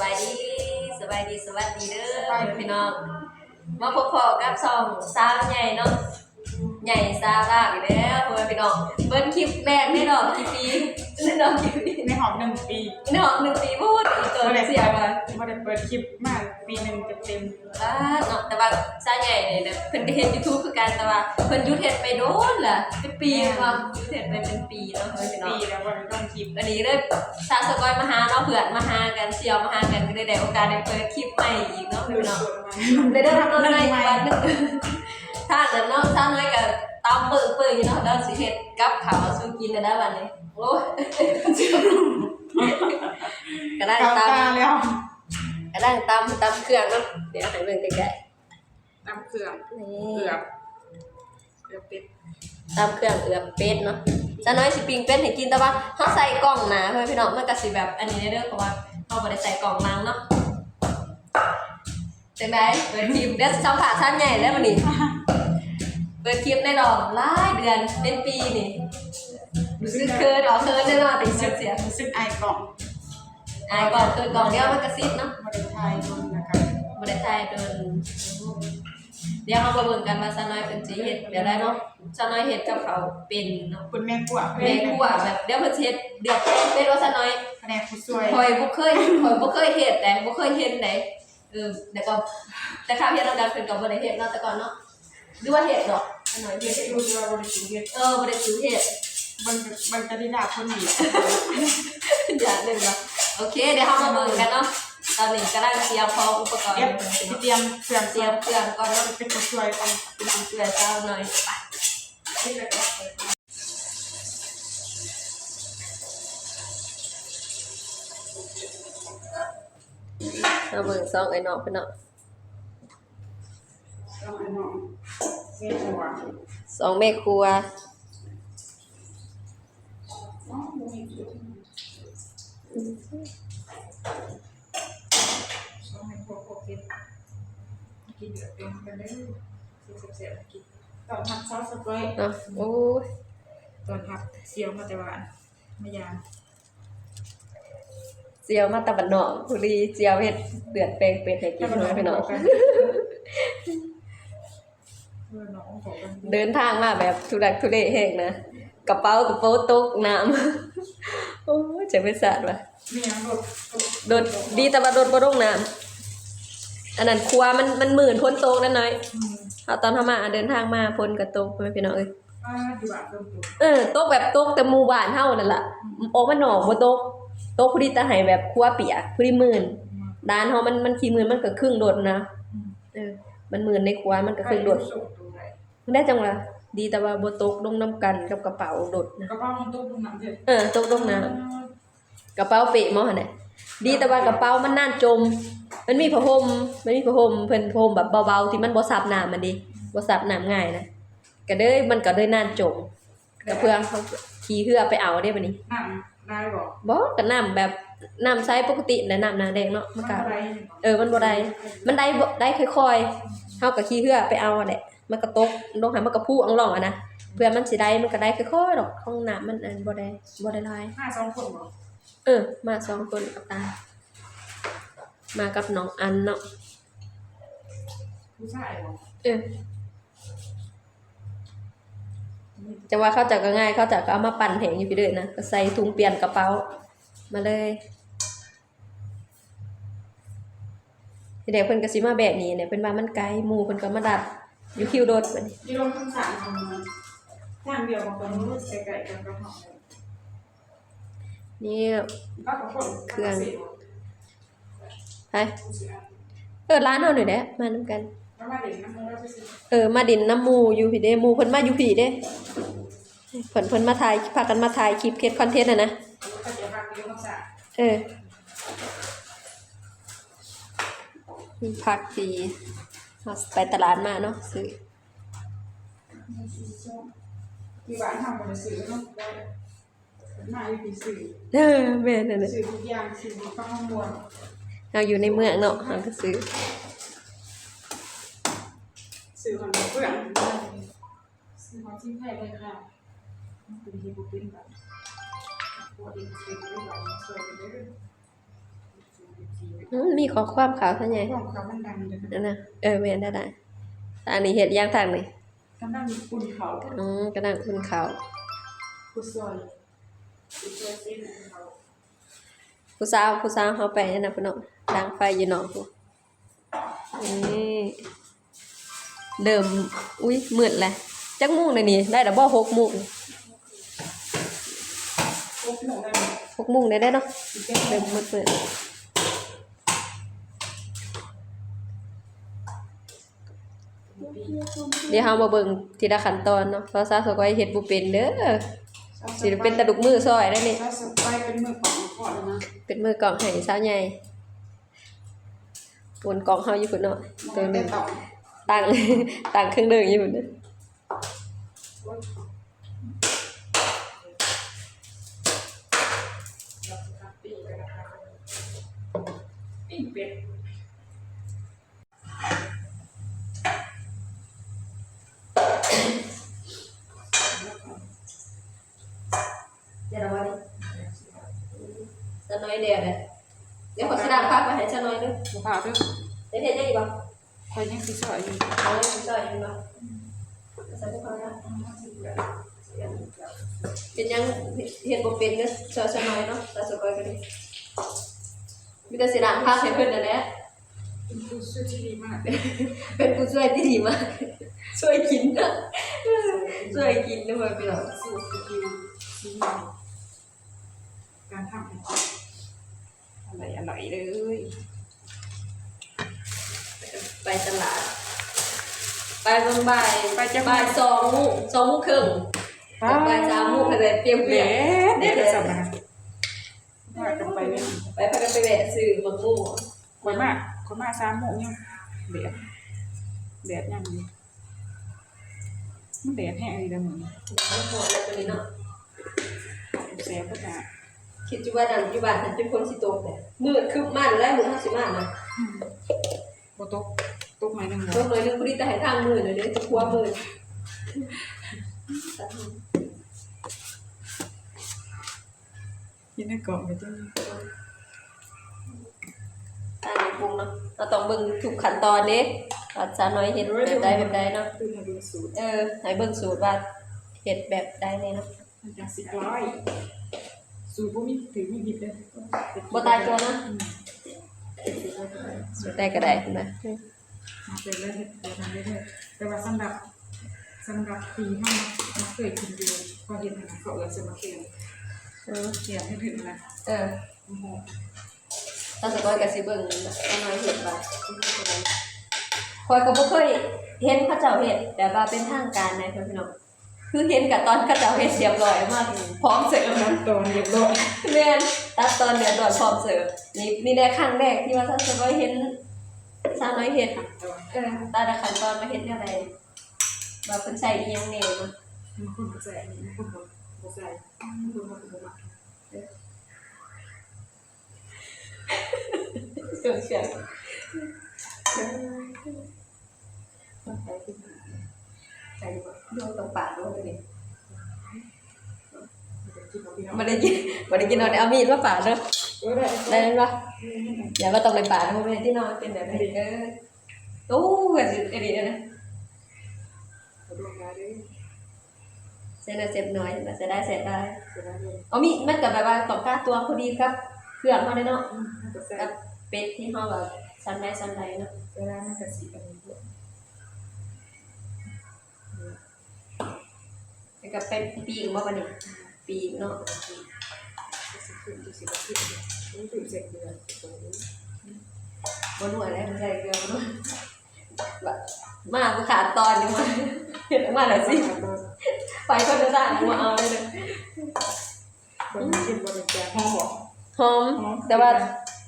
บายดีสบายดีสวัสดีเด้อพี่น้อง มาพบพอกับซองสาวใหญ่เนาะใหญ่สาวลาอีกแล้วพ่อแม่พี่น้องเบิ้ลคลิปแรกไม่ดอกกี่ปีไม่ดอกกี่ปีในหอมหนึ่งปีไม่ดอกหนึ่งปีพูดอีกเกินเสียไปไม่ได้เปิดคลิปมาก ปีหนึ่งเต็มบ้าเนาะแต่ว่าสาใหญ่เนี่ยนะเพิ่นก็เห็นยูทูบคือกันแต่ว่าเพิ่นหยุดเฮ็ดไปโดนล่ะเป็นปีควาหยุดเฮ็ดไปเป็นปีเนาะพ่อแม่ๆพี่น้องปีแล้ววันต้องคลิปวันนี้เลยชาสกอยมาหาเนาะเผื่อนมาหากันเชี่ยวมาหากันก็ได้ได้โอกาสได้เปิดคลิปใหม่อีกเนาะพี่น้องได้ได้ทำอะไรอีกวันหนึงถ้าเกิดเนาะถ้าน้อยก็ตามเปิดเปิดอยู่เนาะแล้วสิเฮ็ดกับข้าวสู้กินได้แล้วันนี้โอ้ก็ได้าตามตาแล้ว ก็ได้ตามตามเครื่องเนาะเดี๋ยวให้เบิ่งใกล้น้ำเครื่องๆนี่เกือบเกือบเป็ดตามเครื่องเอือบเป็ดเนาะจะน้อยสิปิ้งเป็ดให้กินแต่ว่าเฮาใส่กล่องหนาเพื่อนพี่น้องมันก็สิแบบอันนี้ได้เด้อเพราะว่าเฮาบ่ได้ใส่กล่องลังเนาะจังไดเปิดคลิปเดี๋ยวสัมผัสชั้นใหญ่แล้ววันนี้เปิดคลิปในดอกหลายเดือนเป็นปีนี่รู้สึกเคินออกเคินแน่นอนติดเสียเสีย รู้สึกไอกล่อง อายก่อนเคินก่อนเดี๋ยวมันกระซิบเนาะไม่ได้ทายลงนะครับบ่ได้ทายเดินเดี๋ยวเรามาเบิ่งกันว่าซะน้อยเป็นสิเฮ็ดเดี๋ยวได้เนาะซะน้อยเฮ็ดกับเขาวเป็นเนาะคุณแม่กลัวแม่ครัวแบบเดี๋ยวเพิ่นสิเฮ็ดเดือดเป็นว่าซะน้อยแผนกผู้ช่วยคอยบ่เคยคอยบ่เคยเฮ็ดแต่บ่เคยเห็นไดเออแต่ก็แต่ข้าวเฮ็ดนำกันเพิ่นก็บ่ได้เฮ็ดเนาะแต่ก่อนเนาะหรือว่าเฮ็ดดอกอันน้อยเรีเฮ็ยดกรู้ว่าบริสุทธิ์เรียกเออบ่ได้ซื้อเฮ็ดบังบังกะดิดาคนนี้อย่างหนึงเนาะ โอเค เดี๋ยวเฮามาเบิ่งกันเนาะตอนนี้กำลังเตรียมพร้อมอุปกรณ์เรียบเตเตรียมเครื่องรีเตรียยมมเครื่องก่อนเนาะเป็นผู้ช่วยกันเป็นเสื้อเจ้าหน่อยไปเอาเบิ่งซองไอ้เนาะเพิ่นเนาะต้องอันน้องเสียหัวสองแม่ครัว อ๋อบ่มีจุด สองให้พวกพวกกินกินเดี๋ยวเป็นกันได้เสียๆกินตอนทักซอสสเปรย์เนาะโอ้ยตอนทับเซียวมาแต่ว่าไม่ยามเจียวมาตะบันเนาะผู้ดีเจียวเฮ็ดเดือดแปลงเป็ดให้กินเนาะพี่น้องกันเพื่อนน้องบอกกันเดินทางมาแบบทุรักทุเลแหกนะ กระเป๋ากระโปรงตกน้ำโอ้ยจะเป็นสัตว์ว่ะมีน้ำรถโดดดีแต่ว่าโดดบ่ลงน้ำอันนั้นครัวมันมันหมื่นพ้นโตกนั่นน้อยเอาตอนทามาเดินทางมาพ้นกับโตกพ่อแม่พี่น้องเอ้ยป้าอยู่บ้านเพิ่มตัวเออโตกแบบโตกแต่หมู่บ้านเฮานั่นล่ะโอ้มันหนอกบ่โตกโตกผู้ดีตาให้แบบครัวเปียกผู้ดีหมื่นด้านเฮามันมันขี้หมื่นมันก็ครึ่งโดดนะเออมันหมื่นในครัวมันก็ครึ่งโดดส่งตัวไหนมันได้จังว่า ดีแต่ว่าบ่ตกลงน้ำกันกับกระเป๋าโดดนะกระเป๋ามันตุ้มตรงนั้นเลยเออตกลงน้ำกระเป๋าเปะหมอหั่นน่ะดีแต่ว่ากระเป๋ามันน่านจม มันมีผ้าห่มมันมีผ้าห่มเพิ่นผ้าห่มแบบเบาๆที่มันบ่ซับน้ำมันดิบ่ซับน้ำง่ายนะก็เลยมันก็เลยน่านจมก็เพื่อเขาขี่เรือไปเอาได้บัดนี้นั่งได้บอกบ่ก็น้ำแบบน้ำใสปกติและน้ำนาแดงเนาะมันก็อะไรเออมันบ่ได้มันได้บ่ได้ค่อยๆเฮาก็ขี่เรือไปเอาอะแหละ มันก็ตกลงหามันก็พู่อังล่องอะนะเพื่อมันสิได้มันก็ได้ค่อยๆดอกห้องน้ำมันอันบ่ได้บ่ได้หลายห้าสองคนบอกเออ มาสองคนกับตา มากับน้องอันเนาะผู้ชายบอกเออจะว่าเข้าจักก็ง่ายเข้าจักก็เอามาปั่นแหงอยู่พี่เด้อนะก็ใส่ถุงเปลี่ยนกระเป๋า มาเลยเด็กเพิ่นก็สิมาแบบนี้เนี่ยเพิ่นว่ามันไกลหมู่เพิ่นก็มาดัด อยู่คิวโดดบัดนี้ที่ลงทั้งสามคนนั้นทางเดียวกับคนนู้นไกลๆกันกับห้องนี่ก็กับคนไปเออร้านเฮาหน่อยแหละมานำกันแล้วมาเด็กน้ำมันก็จะซื้อเออ มาดินน้ำหมูอยู่พี่เด้หมูเพิ่นมาอยู่พี่เด้เพิ่นเพิ่นมาถ่ายพากันมาถ่ายคลิปเคสคอนเทนต์น่ะนะก็จะพาไปเลี้ยงข้าวสารเออมีผักดี เราไปตลาดมาเนาะซื้อที่บ้านทำมันซื้อเนาะได้มาอยู่ที่ซื้อเออแม่นั่นน่ะซื้อทุกอย่างซื้อข้าวมวนเราอยู่ในเมืองเนาะเราก็ซื้อซื้อของเพื่อนซื้อของที่ไทยเลยค่ะเป็นที่บุกเป็นแบบปวดอีกเป็นแบบสวยไปเลยอืม มีข้อความขาวซะใหญ่ความเขามันดังเลยนะนั่นน่ะเออแม่นได้ได้อันนี้เฮ็ดย่างทางนี่กำลังปุ่นเขาอืมกระดังคุณขาวผู้ซอยผู้ซอยเส้นเขาผู้สาวผู้สาวเฮาไปนั่นน่ะพุ่นเนาะดังไฟอยู่เนาะพุ่นนี่เดิมอุ้ยมืดแล้วจักโมงเลยนี่ได้ดอกบ่6โมงพวกหนูนั่น6โมงได้ได้เนาะสิเป็นเริ่มมืดมืด เดี๋ยวเฮามาเบิ่งทีละขั้นตอนเนาะภาษาสกอยเฮ็ดบ่เป็นเด้อสิได้เป็นตะดุกมือซอยได้นี่ถ้าสไปเป็นมือของก่อนแล้วนะเป็นมือกล่องให้สาวใหญ่ปวนกล่องเฮาอยู่พุ่นเนาะตัวหนึงต่อตั้งตั้งเครื่องเดินอยู่พุ่นเด้อ ปีกันนะคะปิ้งเป็ด เดี๋ยวเราว่าดิจะน้อยเดียวเด้อเดี๋ยวขอสิดาพักไว้ให้จะ น้อยเด้อมะพร้าวด้วยได้เฮ็ดได้อีกบ่คอยยังสิซอยอยู่เอาไว้สิซอยอยู่บ่ใส่พวกเขาละเป็นยังเฮ็ดบ่เป็นเด้อซอยจะน้อยเนาะแต่สกอยก็ดีมีแต่สิดาพักให้เพิ่นนั่นแหละเป็นผู้ช่วยที่ดีมากเป็นผู้ช่วยที่ดีมาก ช่วยกินนะช่วยกินด้วยพี่น้องสูตรคือที่การทำอะไรอร่อยเลย ไปตลาด ไปบางบ่ายไปจะบ่ายสองโมงสองโมงครึ่งบ่ายสามโมงก็เลยเตรียมเด็เปียกดเด็ดสับนะว่ากันไปเลยไปพากันไปแวะซื้อมะม่วงคนมากคนมากสามโมงยังเด็ดเด็ดยังนี่มันเด็ดแห้งดีแล้วมึงมะม่วงอะไรตัวนี้เนาะแซ่บก็จะคิดอยู่ว่านั่นอยู่บ้านฉันเป็นคนสิโตกเนี่ยมืดคือมันแล้วมืดห้าสิมานะ โบตกตกไม้หนึ่งตกหน่อยนึงพอดีแต่ให้ทางมืดเลยเด้อจะคว้ามืดยินได้กล่องไปจ้ะตามปรุงเนาะเราต้องเบิ่งทุกขั้นตอนเด้ว่าจะน้อยเฮ็ดแบบใดแบบใดเนาะ คือมาดูสูตรเออให้เบิ่งสูตรว่าเฮ็ดแบบใดแน่เนาะมันจะสิบร้อย สูตรพวกนี้ถือมีดิบเลยบ่ตายตัวนะ สูตรใดก็ได้ขึ้นมามาเป็นเลยแต่ทำได้เลยแต่ว่าสำหรับสำหรับปีห้ามาเคยกินเดียวพอเห็นนะเขาเออจะมาเคียนเออเคียนให้ถึงนะเออโอ้โหถ้าสกอยก็สิเบิ่งว่าน้อยเฮ็ดว่าคอยก็บ่เคยเห็นเขาเจ้าเฮ็ดแต่ว่าเป็นทางการนะพี่น้อง คือเห็นกับตอนเขาเจ้าเฮ็ดเรียบร้อยมากพร้อมเสิร์ฟนะตอนเรียบร้อยแม่นตัดตอนเดือนดอนพร้อมเสิร์ฟนี่นี่ได้ครั้งแรกที่ว่าถ้าสกอยเห็นสาวน้อยเฮ็ดเออตาดขั้นตอนมาเฮ็ดแนวใดว่าเพิ่นใช้อีหยังแหน่มามันคนบ่ใส่อันนี้มันคนบ่บ่ใส่มันคนบ่บ่มักเชื่อเชื่อใส่บ่ดูตรงปากดูตัวนี้กินเอาพี่น้องบ่ได้กินบ่ได้กินเอาเอามีดมาปาดเด้อเออได้ได้แม่นบ่อย่าว่าต้องไปปาดเพราะแม่ที่นอนเป็นแบบนี้เออโอ้ก็สิอันนี้นะขอดูมาด้วยเส้นน่ะเจ็บน้อยมันจะได้เสร็จได้จะได้เลยเอามีมันก็แบบว่าต้องการตัวพอดีครับเครื่องเฮาได้เนาะมันก็ใส่กับเป็ดที่เฮาแบบซันได้ซันได้เนาะเวลามันก็สีอันนี้ แล้วก็เป็นปีกบ่บัดนี้ปีกเนาะจะสิขึ้นจะสิขึ้นมันตื่นเสร็จเลยโอ้โหบนหัวได้มันใส่เกลือบ่นวดแบบมากกูขาดตอนนึงมาเห็นมาแล้วสิไปคนจะสั่งกูเอาเลยเด้อคนกินบนแจกห้องบอกหอม แต่ว่า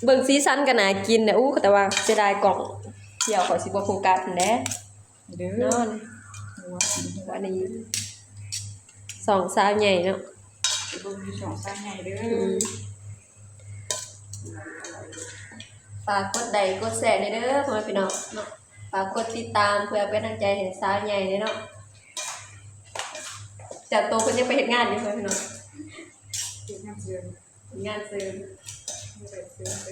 เบิ่งซีซันก็น่ากินนะอู้แต่ว่าเสียดายกล่องเที่ยวขอสิบ่โฟกัสนั่นแหละเด้อนอนหัวสีหัววันนี้ สองซาวใหญ่เนาะสองซาวใหญ่ด้วยฝากกดไลค์กดแชร์วยเด้อพ่อพี่น้องเนาะฝากกดติดตามเพื่อเป็นกำลังใจให้ซาวใหญ่เนาะจากโตคนยังไปเห็นงานอยู่พ่อพี่น้องงานเสริมงานเสริมเฮ็ดเสริมเ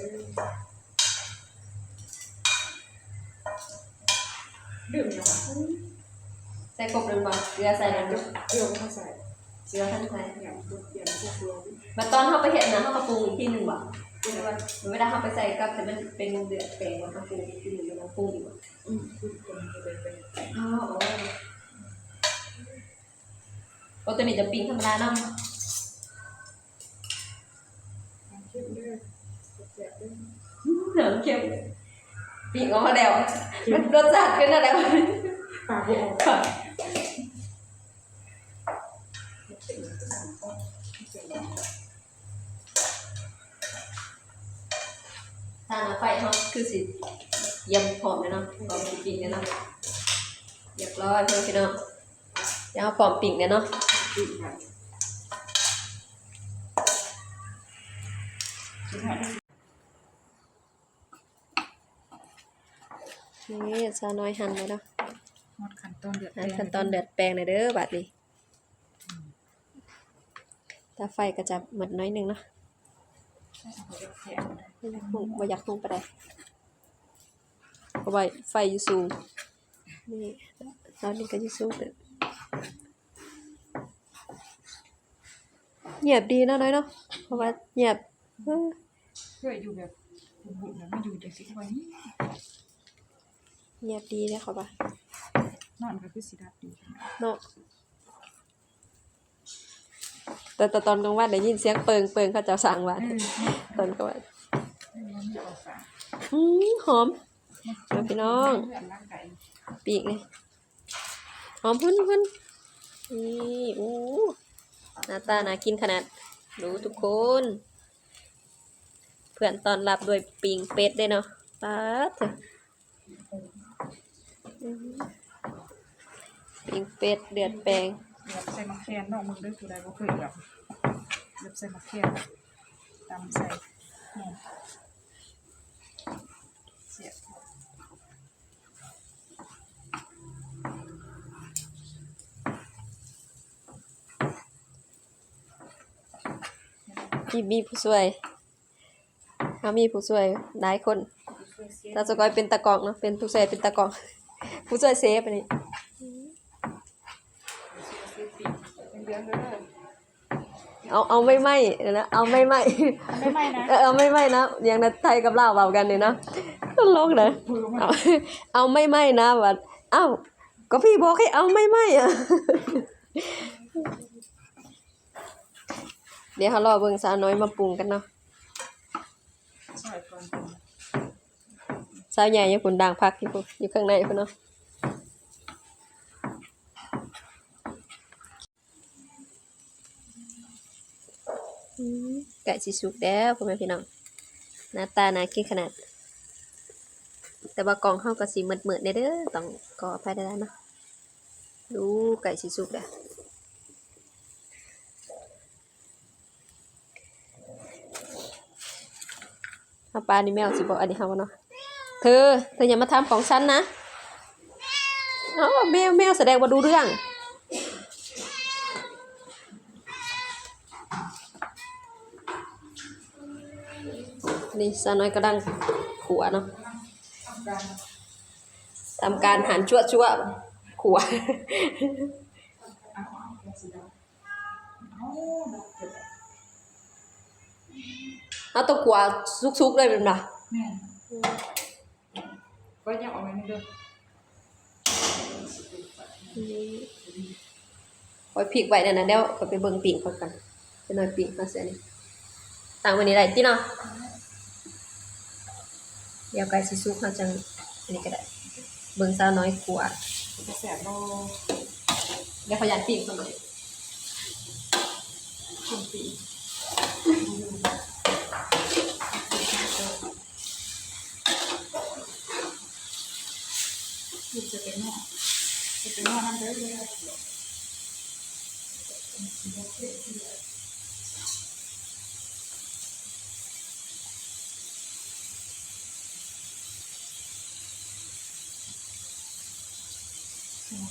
ด้อย ใส่กบเดินบ่เกลือใส่นั่นเดี๋ยวเดี๋ยวเขาใส่เกลือทั้งใส่อย่างตัวอย่างพวกเรามาตอนเข้าไปเห็ดนะเข้ามาปรุงอีกทีหนึ่งบ่เวลาเข้าไปใส่กับแต่มันเป็นเดือดแปลงมันมาปรุงอีกทีหนึ่งมันปรุงอีกบ่อืมคือคนจะไปเป็นอ๋อโอ้ตัวนี้จะปิ้งธรรมดาเนาะความเข้มด้วยแสบด้วยเหลืองเค็มปิ้งออกมาแล้วมันรสชาติขึ้นแล้วปากบออก ทานไฟเฮาคือสิเยี่ยมพร้อมเลยเนาะพร้อมสิปิ้งเลยเนาะเรียบร้อยเพื่อนพี่น้องเดี๋ยวเอาพร้อมปิ้งเลยเนาะปีกค่ะนี่ซาน้อยหั่นเลยเนาะ หมดขั้นตอนเดือดหั่นขั้นตอนเดือดแปลงเลยเด้อบัดนี้ ถ้าไฟก็จะหมดน้อยหนึงเนาะบ่อยากหุงบ่อยากหุงไปได้เพราะว่าไฟอยู่สูงนี่ตอนนี้ก็อยู่สูงเด้อเงียบดีเนาะน้อยเนาะเพราะว่าเงียบเออเพื่ออยู่แบบบุญๆแล้วไม่อยู่จากสิวันนี้เงียบดีเลยค่ะว่านอนก็คือสีดับดีเนาะ แต่แต่ตอนกลางวันได้ยินเสียงเปิงเปิงเขาเจะสั่งว่าเออตอนกลางวันมันมีออกฝาอืมหอมเอาพี่น้องเพื่อนร่างกายปีกเลยหอมพุ่นพุ่นนี่อู้หน้าตาน่ากินขนาดดูทุกคน เพื่อนตอนรับด้วยปิงเป็ดได้เนาะป๊าดเถอะอื้อหือปิงเป็ดเดือดแปลง เดี๋ยวใส่มะแขนนอกมึงด้วยกูได้บ่เคยแบบเดี๋ยวใส่มะแขนตำใส่หอมเสียบมีมีผู้ช่วยเขามีผู้ช่วยหลายคนถ้าสกอยเป็นตะกอกเนาะ เป็นผู้ช่วยเป็นตะกอกผู้ช่วยเซฟอันนี้ เป็นเดือนเลย เอาเอาไม่ไหมเดี๋ยวนะเอาไม่ไหมไม่ไม่นะ เออเอาไม่ไหมนะอย่างนั้นไทยกับลาวเบากันเนี่ยเนาะตลกนะเอาเอาไม่ไหมนะว่าเอ้าก็พี่บอกให้เอาไม่ไหมอะเดี๋ยวเขารอเบิ่งสาวน้อยมาปรุงกันเนาะใช่ก่อนสาวใหญ่อยู่คนดังพักอยู่พุ่นอยู่ข้างในพุ่นเนาะ ไก่สิสุกแล้วพ่อแม่พี่น้องหน้าตาน่ากินขนาด แต่ว่ากองเฮาก็สิมืดๆเด้อเด้อต้องขออภัยได้แล้วเนาะดูไก่สิสุกแล้วเอาปลานี่แมวสิบอกอันนี้เฮาเนาะเธอเธออย่ามาทำของฉันนะอ้าแมวแมวแสดงว่าดูเรื่อง นี่สาวน้อยกระดังขัวเนาะทำการหันชั่วชั่วๆขัวเอาตัวขัวซุกๆเลยเป็นไงแม่ก็ยังเอาไว้นี่เด้อคอยพริกไว้นั่นนะเดี๋ยวคอยไปเบิ่งปิ่งเขากันจะหน่อยปิ่งมาเสียนี่ต่างวันนี้ได้ติเนาะ เดี๋ยวไก่สิซุกเขาจังอันนี้ก็ได้ เบิ่งสาวน้อยขัวจะแสบโลเดี๋ยวเขายันปิ่งเขามากินปีจะเป็นนอกจะเป็นนอกนั่นเลย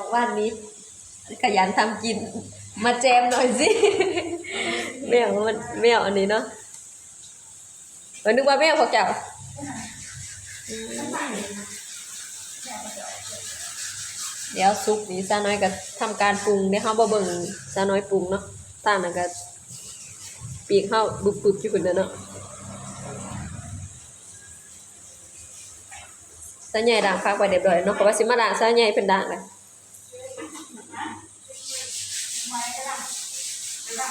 บอกว่านี้ ขยันทำกิน มาแจมหน่อยสิ แมวมันแมวอันนี้เนาะมันนึกว่าแมวพวกเจ้าเดี๋ยวซุปนี้ซาน้อยก็ทำการปรุงเดี๋ยวเขาบ่เบิ่งซาน้อยปรุงเนาะตานั่นก็ปีกเข้าบุบบุบอยู่คนเดียวเนาะซาใหญ่ด่างพักไว้เรียบร้อยเนาะเพราะว่าสิมาด่างซาใหญ่เป็นด่างเลย เดียว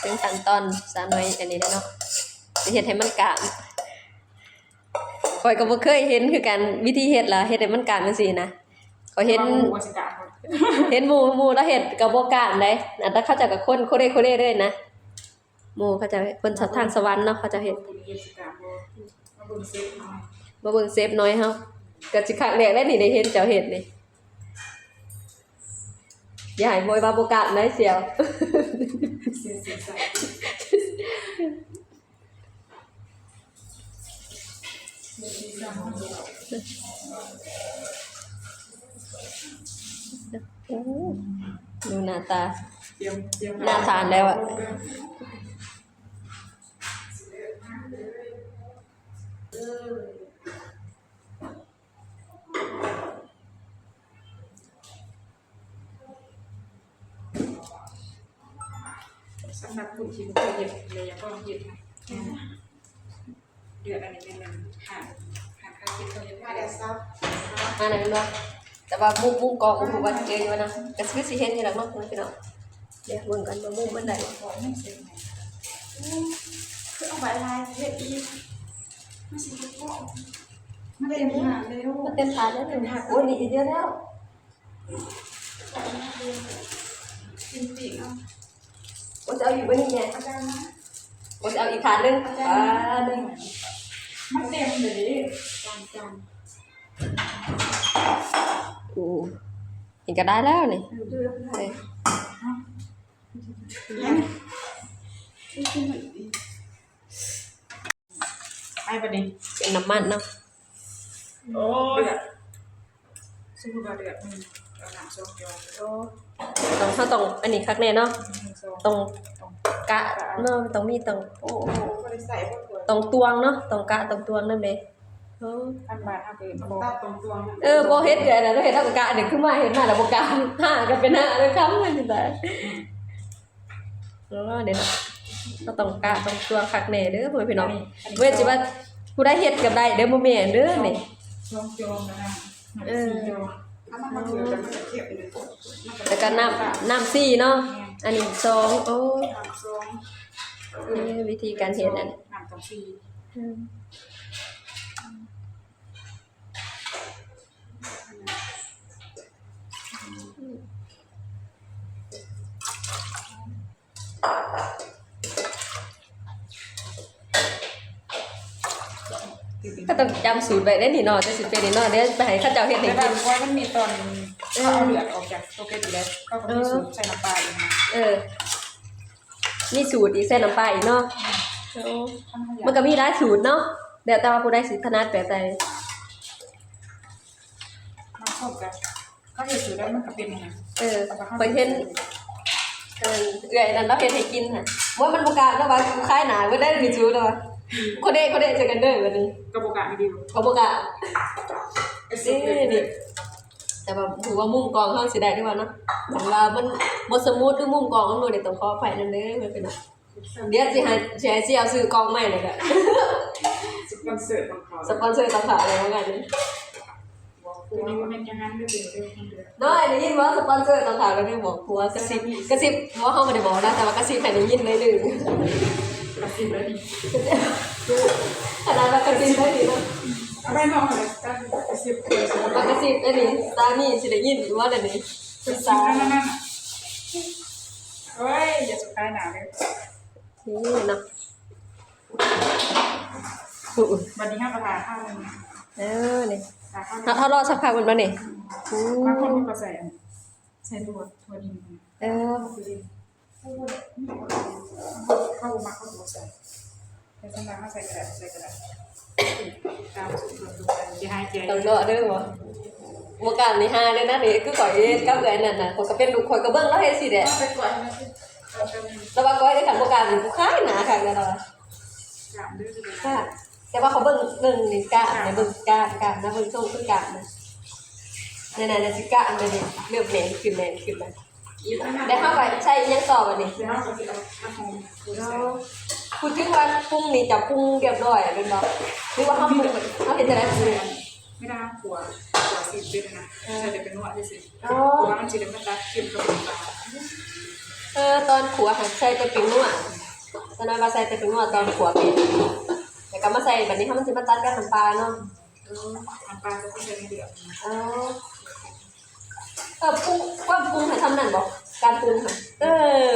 เป็นขั้นตอนสาน้อยอันนี้แหละเนาะสิเฮ็ดให้มันกลางข้อยก็บ่เคยเห็นคือกันวิธีเฮ็ดล่ะเฮ็ดให้มันกลางจังซี่นะเขาเห็นวาสิกะคนเห็นหมู่หมู่แล้วเฮ็ดก็บ่กลางได้อันนั้นเขาเจะก็คนโคเรโคเรเลยนะหมู่เขาเจะเพิ่นทางสวรรค์เนาะเขาเจะเฮ็ดบุญ เยสิกะบ่มาบุญเซฟหน่อยมาเบิ่งเซฟน้อยเฮาก็สิครั้งแรกแล้วนี่ได้เห็นเจ้าเฮ็ดนี่อย่าให้โวยว่าบ่กลางได้เสียว เสียเสียใส่เดี๋ยวที่จะมาดูโอ้ดูหน้าตาเตรียมเตรียม น่าทานแล้วอะสำหรั คุณที่เคยเห็นเลยก็เห็นนะเดือดอันนี้เป็นมันผ่านผ่านค่าคิดเขาเห็นมาเดี๋ยวซับมาไหนเป็นว่าแต่ว่ามุมมุมกองมุมวันเจออยู่นะก็คือสิเห็นอยู่หลังเนาะพี่น้องเดี๋ยวเบิ่งกันว่ามุ้งม่เสร็จไหนคือเอาใบลายเฮ็ดอีกไม่ใช่ทุกข้อมันเต็มหนาเร็วมันเต็มถาดแล้วหนึ่งโอ้ยนี่เดียวแล้วกินปีกเอา ผมจะเอาอยู่บนนี้ไงอาจารย์นะผมจะเอาอีกถาดหนึงอ่าหนึ่งมันเต็มเลยดิจานจานโอ้นี่ก็ได้แล้วนี่ดูแล้วเอ้ยที่ขึ้นมาอีกไปประเด็นเป็นน้ำมันเนาะโอ้เดือดซุปเปอร์เดือดมันเอา หนังโซเกียวโอ้ต้องเขาต้องอันนี้คักแน่เนาะหนึ่งโซต้องกะเนาะต้องมีต้องโอ้โหบริใส่พวกตัวต้องตวงเนาะต้องกะต้องตวงนั่นเด้โอ้ขั้นบาทห้าเกินโบตาตรงตัวมันเออบ่เฮ็ดเกิดแล้วเฮ็ดเอากะเด็กขึ้นมาเฮ็ดมาแล้วบ่กะห้าก็เป็นห้าเลยครับมันสิได้แล้วเดี๋ยวนะก็ต้องกะต้องตวงคักแน่เด้อพ่อพี่น้องเว้ยสิว่าผู้ใดเฮ็ดก็ได้เด้อบ่แม่นเด้อนี่ซองโจมนะนะหนังซีโจม ถ้ามันมาเถือกันมันจะเทียบเลยแล้วก็น้ำน้ำซี่เนาะ อันนี้ซองโอ้หนังซองนี่วิธีการเฮ็ดอันหนังตองซี ก็ต้องจำสูตรไว้ได้นี่เนาะจะสิเป็นนี่เนาะเดี๋ยวไปให้เขาเจ้าเฮ็ดให้แต่แบกิบน ว่ามันมีตอนเขาเอาเลือดออกจากตัวเป็ดอยู่แล้วก็มีสูตรใส่น้ำปลาอีกนะเออ มีสูตรอีกใส่น้ำปลาอีกเนาะโอ้ท่านขยัมันก็มีหลายสูตรเนาะเดี๋ยวแต่ว่าผู้ใดสิถนัดแบบใดมาชอบกันก็เห็นสูตรแล้วมันก็เป็นยังไงเออไปเห็นเออเอื่อยนั่นเราเฮ็ดให้กินค่ะว่ามันบ่กล้าแล้วว่ากูคายหนาบ่ได้มีสูตรแล้วว่า คนเด้คนเด้เจอกันเด้อวันนี้กระบอกกะไม่ดีเขาบ่กล้านี่นี่แต่ว่าถือว่ามุมกองเฮาสิได้ดีกว่าเนาะของเรามันบ่สมูทหรือมุมกองมันบ่ได้ต้องขออภัยนั่นเด้อเพิ่นเป็นเนาะเดี๋ยวสิให้สิให้สิเอาซื้อกองใหม่เลยก็สปอนเซอร์ของเขาสปอนเซอร์ต่างหากเลยว่างั้นนี่คือนี่มันเป็นยังไงไม่เป็นเรื่องเดือดน้อยได้ยินว่าสปอนเซอร์ต่างหากเลยได้บอกผัวกระซิบกระซิบว่าเฮาบ่ได้บอกนะแต่ว่ากระซิบให้ได้ยินเลยนึงกระ สิบแล้วดิขนาดว่ากระซิบได้ดีเนาะเอาไปนอกเลยกระสิบเลยสิบว่ากระซิบได้ดีสามีสิได้ยินอยู่ว่านั่นนี่กระสาสิบนั่นนั่นเฮ้ยอย่าสุดท้ายหนาเลยนี่เนาะอู้วันนี้ห้าประทานข้าวเลยเออนี่แต่ถ้าถ้ารอสักพักมันบ่นี่อู้บางคนก็ใส่ใส่ตัวตัวดินเออ เข้ามาเข้าตัวใส่แต่สำหรับเขาใส่กระดาษใส่กระดาษตามสูตรตัวกันจะให้ใจต้องรอเด้อบ่บ่กล้านี่หาเลยนะนี่คือข่อยกับเอ้นั่นน่ะข่อยก็เป็นลูกข่อยก็เบิ่งแล้วเฮ็ดสิแหละไปก่อนนะคือแต่ว่าก้อยได้ขันบ่กล้านี่ผู้ค้ายหนาคักแล้วล่ะจาค่ะแต่ว่าเขาเบิ่งเบิ่งนี่กล้าเนี่ยเบิ่งกล้ากล้านะเบิ่งทรงคือกล้านะนั่นๆๆสิกล้าอันนี้เริ่มแหม่นขึ้นแหม่นขึ้นมาอีกแล้วน ได้เข้าไปใช้อิหยังต่อบัดนี้เดี๋ยวเราจะเอาข้าวหอมตัวใส่พูดถึงว่าปรุงนี่จะปรุงเรียบร้อยเป็นบ่หรือว่าเฮาปรุงเฮาเฮ็ดจังได๋ปรุงไม่ได้ขัวขัวสีเป็นนะใช่แต่เป็นนวดที่สิอ๋อขัวมันจะได้ไม่ตัดเค็มกับน้ำตาลเออตอนขัวหันใส่แต่ปิงนัวตอนนั้นว่าใส่แต่ปิงนัวตอนขัวเป็นแต่ก็มาใส่บัดนี้เฮามันสิมาตัดกับน้ำปลาเนาะน้ำปลาจะต้องใช้ในเดือดอ๋อ เออปรุงว่าปรุงให้ทำนั่นบ่การปรุงค่ะเออ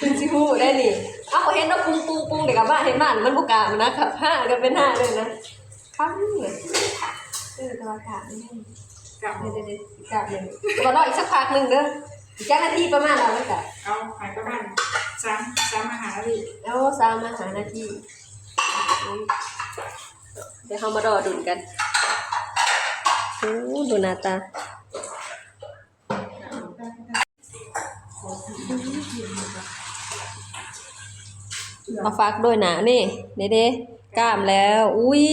คุณสิฮูได้นี่อ้าวเห็นว่าปรุงปรุงปรุงเด็กกับบ้านเห็นบ้านมันบ่กล้ามนนะครับห้าก็เป็นห้าเลยนะปั้งเลยเออต่ว่ากล้าไม่ได้กับเดี๋ยวๆๆกล้าเลยแต่ว่ารออีกสักพักหนึ่งเด้ออีกจักนาทีประมาณแล้วมันก็เอาหายประมาณสามสามอาหารดิแล้วสามมาหานาทีเดี๋ยวเฮามารอดุนกันโอ้ดูหน้าตา มาฝากด้วยนะนี่เด้เด้กล้ามแล้ว อุ้ย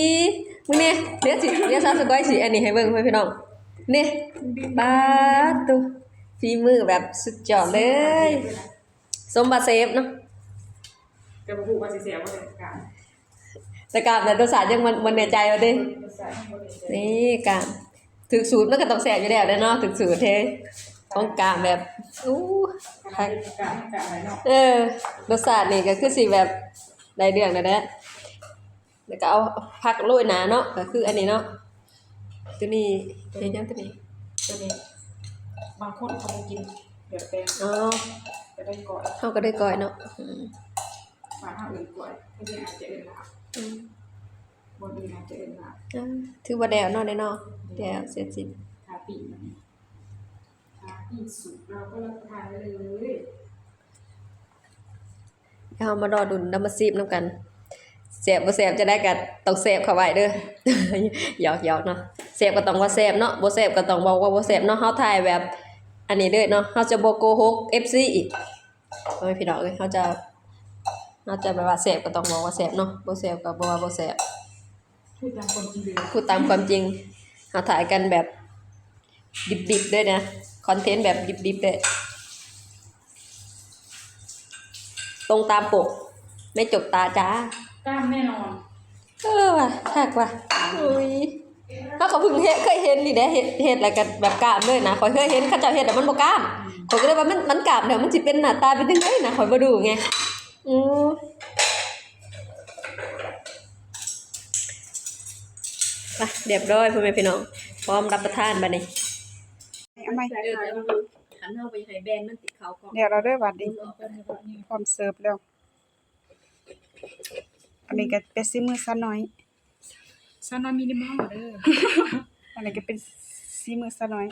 มึงเนี่ยเดี๋ยวสิเดี๋ยวซาสก้อยสิอันนี้ให้เบิ่งเพื่อนพี่น้องนี่ปาดตุฝีมือแบบสุดยอดเลยสมบัติเซฟเนาะจะมาพูดว่าเสียว่าเป็นการแต่กล้ามเนี่ยตัวสารยังมันมันในใจเอาเด้ใส่ให้หมดเลยนี่กล้ามถึกสูตรมันก็ต้องแสบอยู่แล้วเด้อเนาะถึกสูตรเท่ ของกล้ามแบบอู้การการการอะไรเนาะเออรสชาตินี่ก็คือสิแบบได้เรื่องแล้วแหละแล้วก็เอาผักโรยหนาเนาะก็คืออันนี้เนาะตัวนี้เห็นยังตัวนี้ตัวนี้บางคนเขาไม่กินแบบเป็นอ๋อจะได้ก่อนเฮาก็ได้ก้อยเนาะอืมบางท่าอื่นก่อนไม่ใช่อาจจะเอ็นละอืมบนอื่นอาจจะเอ็นละอ่าถือว่าแดวเนาะได้เนาะแดวเสร็จสิ้นทาปีมัน ทาปีสุกเราก็รับประทานได้เลยเดี๋ยวเฮามารอดุนนำมาซีบนํกันแซ่บบ่แซ่บจะได้ก็ต้องแซ่บเข้าไว้เด้อหยอกๆเนาะแซ่บก็ต้องว่าแซ่บเนาะบ่แซ่บก็ต้องบอกว่าบ่แซ่บเนาะเฮาถ่ายแบบ อันนี้เด้อเนาะเฮาจะบ่โกหก FC อีกโอ้ยพี่น้องเอ้ยเฮาจะเฮาจะแบบว่าแซ่บก็ต้องบอกว่าแซ่บเนาะบ่แซ่บก็บ่ว่าบ่แซ่บพูดตามคนจริงเลยพูดตามความจริงเฮาถ่ายกันแบบดิบๆด้วยนะ คอนเทนต์แบบดิบๆเลยตรงตามปก ไม่จกตาจ้ากล้ามแน่นอน เออว่ะคักว่ะอุ้ยถ้าเขาเพิ่งเฮ็ดเคยเห็นนี่แหละเฮ็ดเฮ็ดแล้วก็แบบกล้ามเลยนะข่อยเคยเห็นเขาเจ้าเฮ็ดแต่มันบ่กล้ามข่อยก็เลยว่ามันมันกล้ามแล้วมันสิเป็นหน้าตาเป็นจังไดนะข่อยบ่ดูไงอือไปเรียบร้อยพ่อแม่พี่น้อง พร้อมรับประทานบัดนี้ เอาไหมเออแต่ว่าหันเฮาไปให้แบนมันติดเขาก่อนเดี๋ยวเราด้วยบัดนี้พร้อมเสิร์ฟแล้ว อันนี้ก็เป็นซีมือซะน้อยซานามินิมอลเด้ออันนี้ก็เป็นซีมือซะน้อย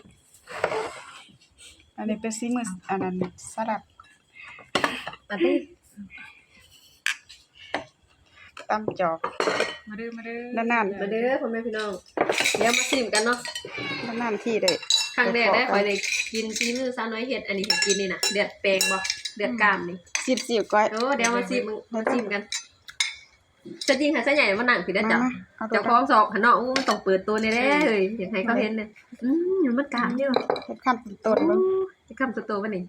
อันนี้เป็นซีมืออันนั้นสลัดมาติตำจอกมาเด้อมาเด้อนานมาเด้อพ่อแม่พี่น้องเดี๋ยวมาชิมกันเนาะๆนานๆที่ได้ ครั้งแรกได้ข่อยได้กินซีมือซาน้อยเฮ็ดอันนี้ให้กินนี่น่ะเดือดแปลงบ่เดือดกล้ามนี่สิบสิบก้อยโอ้เดี๋ยวมาชิมมึงมาชิมกันจะจริงค่ะซะใหญ่มานั่งสิได้อมาจ้ะมาเอาตัวเจ้าของสอกหันเนาะอู้มันต้องเปิดตัวนี่แหละเฮ้ยอยากให้เขาเห็นเนี่ยอืมมันกล้ามเด้อเฮ็ดขั้นเป็นต้นเบิ่งจะคำตัวโตบ่นี่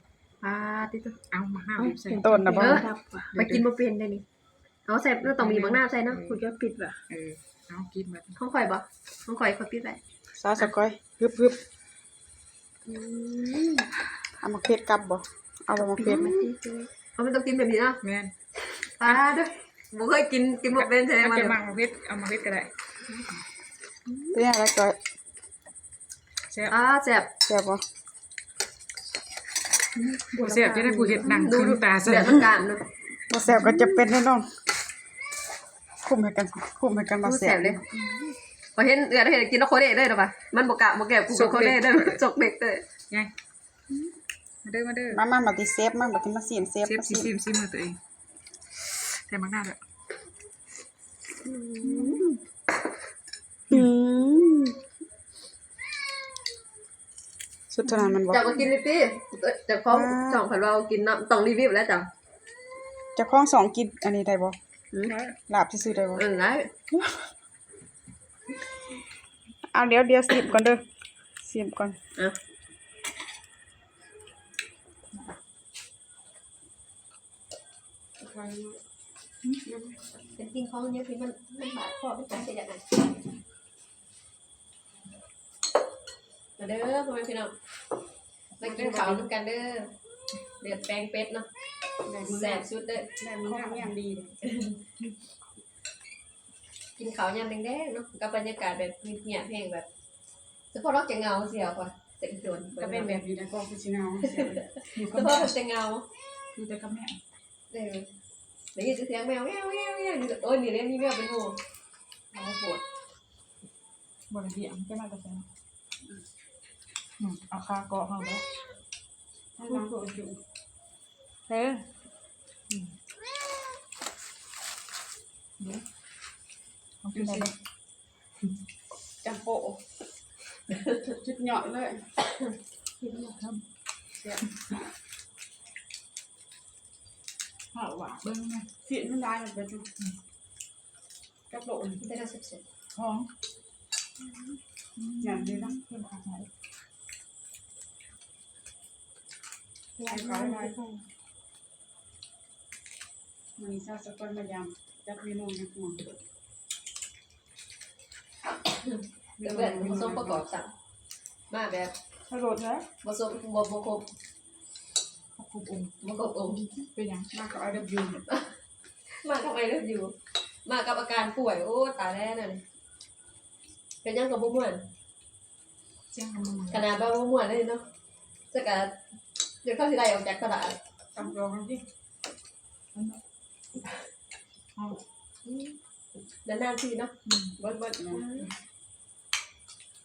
ปาติโตเอามาห้าใส่เป็นต้นนะบ่เออไปกินบ่เป็นได้นี่เอาใส่แล้วต้องมีบางหน้าใส่เนาะคุณจะปิดบ่เออเอากินมาห้องข่อยบ่ห้องข่อยเขาปิดไว้ซอสก้อยฮึบอืมๆ เอามาเผ็ดกลับบ่เอาบ่มาเผ็ดไหมเขาไม่ต้องกินแบบนี้เนาะแม่นปลาด้วยบ่เคยกินกินบ่เป็นใช่ไหมเอามันจะมาเอาเพชรเอามาเพชรก็ได้เป็นอะไรก้อยแซ่บอ่าแซ่บแซ่บบ่บ่แซ่บจะได้ผู้เฮ็ดหนังคืนตาเดืใส่อดต้องการเนาะบ่แซ่บก็จะเป็นแน่นอนคุมให้กันคุมให้กันมาดูแซ่แซ่บบเลย พออเห็นเอือได้เห็นกินนกโคเดะได้หรอปะมันบกกะบกแก็บกูโคเดะได้จกเด็กเลยไงมาเด้อมาเด้อมามามาติเซฟมาบัดนี้มาเสียนเซฟเชฟมาซีเสียนซิมซิมมือตัวเองแต่มักหน้าด้วยอืมสุดเท่านั้นมันบ่จับมากินดิพี่จับของจ่องผัดเรากินเนาะต้องรีวิวแล้วจังเจะคล้าของสองกินอันนี้ได้บ่อืมลาบซื่อๆได้บ่เออไง เอาเดี๋ยวเดี๋ยวสิบก่อนเด้อสิบก่อนอะเป็นกินของเยอะพี่มันมันบาดคอไม่ใช่ใช่ยังไงมาเด้อพ่อแม่พี่น้องมากินข้าวด้วยกันเด้อเดือดแปลงเป็ดเนาะแซ่บสุดเด้อได้มือหน้าอย่างดีเลย กินข้าวยามแดงๆเนาะกับบรรยากาศแบบเงียบๆเพลงแบบเฉพาะเราจะเงาเสียวกว่าจะอีกโดนก็เป็นแบบนี้นะก็คือชิเนาอยู่เฉกับพาะแม่เราจะเงาอยู่แต่กับแม่เด้อได้ยินเสียงแมวแมวแมวแมวโอ้ยนี่เล่นนี่แมวเป็นหมูเอาปวดบริเวณก็มาแต่แม่อืมเอาคาเกาะเอาแล้วให้ล้างตัวอยู่เด้อเดี๋ยวเอาขึ้นไปจำโปะจุดเหยาะเลยขึ้นมาทำข้าวหวานเบิ้งนะเสียนมันได้มันเป็นจุดกับโลนได้แล้ว เสร็จท้องอย่างนี้นะเพิ่มขาไหนลายเขาลายเขามันซาสกอนมายำจั ดเมนูในครัวๆเดี๋ยวเพื่อนผสมประกอบสั่งมาแบบถ้าโหลดแล้วผสมบ่บ่ครบขอบองค์บ่ครบองค์เป็นยังมากกว่า I W มาทำไมเลือกอยู่มากับอาการป่วยโอ้ตาแล้วนั่นเป็นยังกับบ่ม่วนขนาดบ้าบ่ม่วนเลยเนาะจะกะเดี๋ยวเข้าสิได้ออกจากตลาดตำรองกันที่เอานานๆทีเนาะเบิดเบิดนะ เ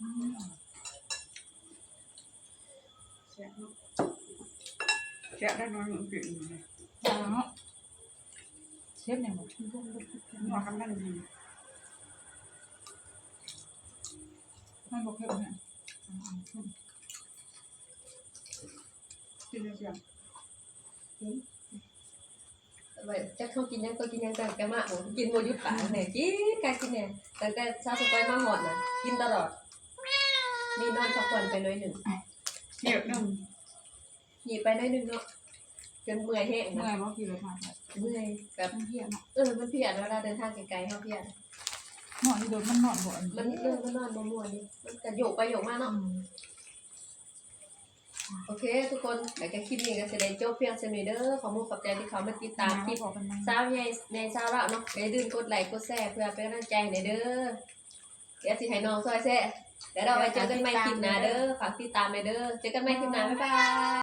สียได้น้อยหนึ่งปีเลยเอาเนาะเชฟเนี่ยหมดหน่อคำนั้นดีไม่บอกเพิ่มเนี่ยกินเสีย นยังก็กินยังแต่แกมาโอ้กินบ่หยุดปากแน่กินกายกินแน่ตั้งแต่เช้าสไปมาหอดน่ะกินตลอดมีนอนพักผ่อนไปหน้อยหนึ่งเสียบหนึ่งหยีไปหน้อยหนึ่งเนาะจนเมื่อยแห้งเมื่นะอยบอกกี่เลยผ่านไปเมื่อยแบบมันเพี้ยนเนาะเออมันเพียนเวลาเดินทางไกลๆเขาเพียนนอนที่โดนมันนอนบ่อยมันเออมันนอนบ่ม่วนนี่มันจะโยกไปโยกมาเนาะ โอเค ทุกคนแต่ก็คลิปนี้ก็จะได้จบเพียงเท่านี้เด้อขอมูลขอบใจที่เขามาติดตามคลิปบอกกันไหมสาวใหญ่ในสาวเราเนาะอย่าลืมกดไลค์กดแชร์เพื่อเป็นกำลังใจให้เด้อเดี๋ยวสิให้น้องซอยแซ่ เดี๋ยวเราไปเจอกันใหม่คลิปหน้าเด้อฝากติดตามไปเด้อเจอกันใหม่คลิปหน้าบ๊ายบาย